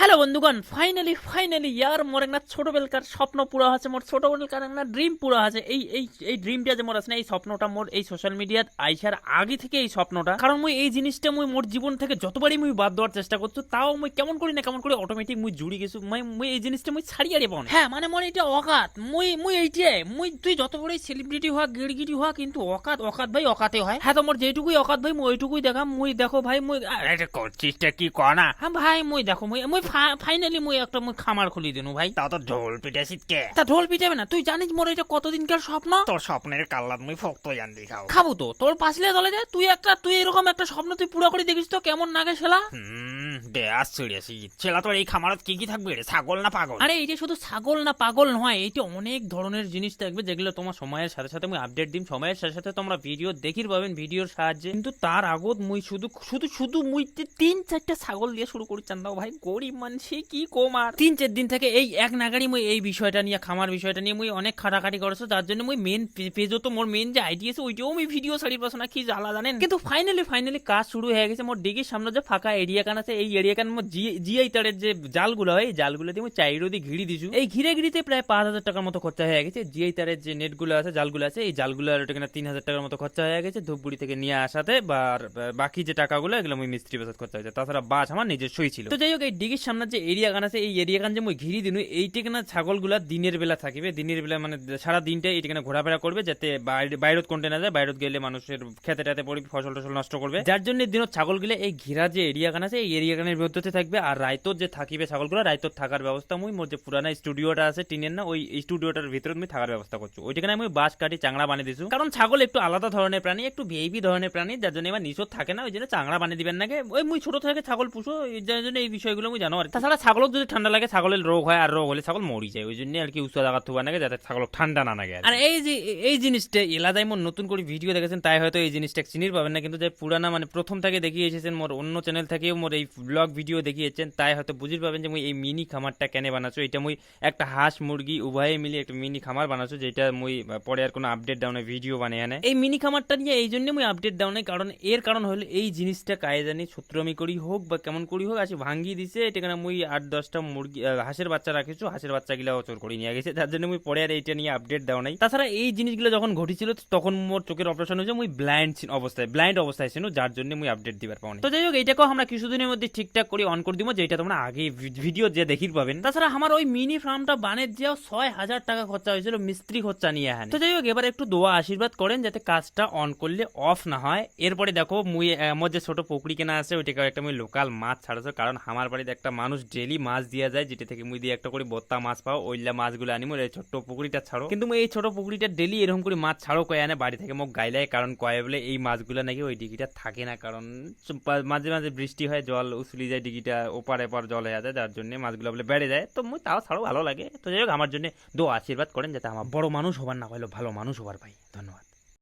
Hello বন্ধুগণ finally finally ইয়ার মোর একটা ছোটবেলকার স্বপ্ন পুরো আছে মোর ছোটবেলকার একটা ড্রিম পুরো আছে এই এই এই ড্রিমটা যে মোর আছে না এই স্বপ্নটা মোর এই সোশ্যাল মিডিয়াত আইসার আগে থেকে এই স্বপ্নটা। কারণ মুই এই জিনিসটা মুই মোর জীবন থেকে যতবারই মুই বাদ দেওয়ার চেষ্টা করছ তাও মুই কেমন করি না কেমন করে অটোমেটিক মুই জুড়ি গেছো। মুই মুই এই জিনিসটা মুই ছাড়িয়ে পাও হ্যাঁ মানে মোর এটা অকাত। মুই মুই এইটাই মুই তুই যত বড়ই সেলিব্রিটি হওয়া গিড়গিটি হওয়া কিন্তু অকাত অকাত ভাই অকাতে হয়। হ্যাঁ তো মোর যেটুকুই অকাত ভাই মুই ওইটুকুই দেখা মুই দেখো ভাই মুই করছিসটা কি কনা হ্যাঁ ভাই মুই দেখো মুই মুই ফাইনালি মুই একটা মুই খামার খুলি দিনু ভাই। তা তো ঢোল পিটাছিস কে তা ঢোল পিটাবে না? তুই জানিস মোর এটা কতদিনকার স্বপ্ন? তোর স্বপ্নের কাল্লাত মুই ফক্ত জানদি খাও। খাব তো। তোর পাশলে দলে যায় তুই একটা তুই এরকম একটা স্বপ্ন তুই পুরো করে দেখিস তো কেমন নাগে শালা হুম। বেয়াস ছিড়েছি। ছেলা তোর এই খামারত কি কি থাকবে রে? ছাগল না পাগল? আরে এইটা শুধু ছাগল না পাগল নয় এইটা অনেক ধরনের জিনিস থাকবে যেগুলো তোমার সময়ের সাথে সাথে মুই আপডেট দিম সময়ের সাথে সাথে তোমরা ভিডিও দেখির পাবেন ভিডিওর সাহায্যে। কিন্তু তার আগত মুই শুধু শুধু শুধু মুই তিন চারটা ছাগল দিয়ে শুরু করি চান্দাও ভাই গরিব মানুষে কি কমার? তিন চার দিন থেকে এই এক নাগারি মুই এই বিষয়টা নিয়ে খামার বিষয়টা নিয়ে মুই অনেক খাটাখাটি করেছ তার জন্য মুই মেন পেজও তো মোর মেন যে আইডি আছে ওইটাও মুই ভিডিও ছাড়ি পারছ না কি জ্বালা জানেন? কিন্তু ফাইনালি ফাইনালি কাজ শুরু হয়ে গেছে মোর ডিগির সামনে যে ফাঁকা এরিয়া কান আছে এই এরিয়া কান? মোর জিআই তারের যে জালগুলো হয় এই জালগুলো দিয়ে মুই চাইরো দিয়ে ঘিরি দিছু। এই ঘিরে ঘিরিতে প্রায় পাঁচ হাজার টাকার মতো খরচা হয়ে গেছে। জিআই তারের যে নেটগুলো আছে, জালগুলো আছে, এই জালগুলো এখানে তিন হাজার টাকার মতো খরচা হয়ে গেছে। ধূপগুড়ি থেকে নিয়ে আসাতে বা বাকি যে টাকাগুলো, এগুলো মুই মিস্ত্রি বাসাত খরচা হয়েছে। তাছাড়া বাস আমার নিজস্বই ছিল। তো যাই হোক, এই ডিগির সামনে যে এরিয়া গান আছে, এই এরিয়া গান যে মুই ঘিরি দিনু, এইটা কেনা ছাগলগুলা দিনের বেলা থাকিবে। দিনের বেলা মানে সারা দিনটা এইটা কেনা ঘোরাফেরা করবে যাতে বাইরে বাইরত কোনটে না যায় বাইরত গেলে মানুষের খেতে টেতে পড়ি ফসল টসল নষ্ট করবে। যার জন্য দিনত ছাগলগুলো এই ঘিরা যে এরিয়া গান আছে, এই এরিয়া গানের মধ্যে থাকবে। আর রায়তর যে থাকিবে ছাগলগুলো, রায়তর থাকার ব্যবস্থা মুই, মোর যে পুরানা স্টুডিওটা আছে টিনের না, ওই স্টুডিওটার ভিতরে আমি থাকার ব্যবস্থা করছ। ওইটাকে আমি বাঁশ কাটি চাংড়া বানিয়ে দিছো কারণ ছাগল একটু আলাদা ধরনের প্রাণী, একটু ভিআইপি ধরনের প্রাণী, যার জন্য এবার নিচত থাকে না, ওই জন্য চাংড়া বানিয়ে দিবেন নাকি ওই মুই ছোট থেকে ছাগল পুষো যার জন্য এই বিষয়গুলো আমি জানো আর তাছাড়া ছাগল যদি ঠান্ডা লাগে, ছাগলের রোগ হয়, আর রোগ হলে ছাগল মরি যায়। ওই জন্য আর কি উচ্চ জায়গা থুবা নাকি যাতে ছাগল ঠান্ডা না লাগে আর এই যে, এই জিনিসটা এলাদাই মোর নতুন করে ভিডিও দেখেছেন, তাই হয়তো এই জিনিসটা চিনির পাবেন না, কিন্তু যে পুরানা মানে প্রথম থেকে দেখিয়ে এসেছেন, মোর অন্য চ্যানেল থেকেও মোর এই ব্লগ ভিডিও দেখিয়েছেন, তাই হয়তো বুঝির পাবেন যে মুই এই মিনি খামারটা কেন বানাচ্ছো। এটা মুই একটা হাঁস মুরগি উভয়ে মিলে একটা মিনি খামার বানাচ্ছো, যেটা মুই পরে আর কোনো আপডেট দাও না ভিডিও বানিয়ে আনে। এই মিনি খামারটা নিয়ে এই জন্য মুই আপডেট ডাউন কারণ এর কারণ হলো এই জিনিসটা কায়ে জানি সূত্রমি করি হোক বা কেমন করি হোক আসি ভাঙ্গি দিছে, এটা কেন মুই আট দশটা মুরগি হাঁসের বাচ্চা রাখিছো, হাঁসের বাচ্চা গিলা চোর করে নিয়ে গেছে, তার জন্য মুই পরে আর এইটা নিয়ে আপডেট দেওয়া নাই। তাছাড়া এই জিনিসগুলো যখন ঘটেছিল, তখন মোর চোখের অপারেশন হয়েছে, মুই ব্লাইন্ড অবস্থায় ব্লাইন্ড অবস্থায় ছিল যার জন্য মুই আপডেট দিবার পাওনি তো যাই হোক এইটাকেও আমরা কিছুদিনের মধ্যে ঠিকঠাক করে অন করে দিব যেটা তোমরা আগে ভিডিও যে দেখির পাবেন। তাছাড়া আমার ওই মিনি ফার্মটা বানের যাও ছয় হাজার টাকা খরচা হয়েছিল, মিস্ত্রি খরচা নিয়ে হ্যাঁ তো যাই হোক, এবার একটু দোয়া, আশীর্বাদ করেন যাতে কাজটা অন করলে অফ না হয়। এরপরে দেখো, মুই আমার যে ছোট পুকুরি কেনা আছে, ওইটাকে একটা মুই লোকাল মাছ ছাড়াছো, কারণ আমার বাড়িতে একটা মানুষ ডেলি মাছ দিয়া যায়, যেটা থেকে মুই দিয়ে একটা করে বত্তা মাছ পাও, ওইলা মাছগুলো আনি এই ছোট্ট পুকুরিটা ছাড়ো। কিন্তু এই ছোট পুকুরিটা ডেলি এরকম করে মাছ ছাড়ো, কয়ে আনে, বাড়ি থেকে মোক গাইলায়, কারণ কয়ে বলে এই মাছগুলো নাকি ওই ডিগিটা থাকে না, কারণ মাঝে মাঝে বৃষ্টি হয়, জল উছলি যায় ডিগিটা ওপার এপার জল হয়ে যায়, যার জন্য মাছগুলো বলে বেড়ে যায়। তো মুই তাও ছাড়াও ভালো লাগে। তো যাই হোক, আমার জন্য দো আশীর্বাদ করেন যাতে আমার বড় মানুষ হবার না হলো ভালো মানুষ হবার ভাই ধন্যবাদ।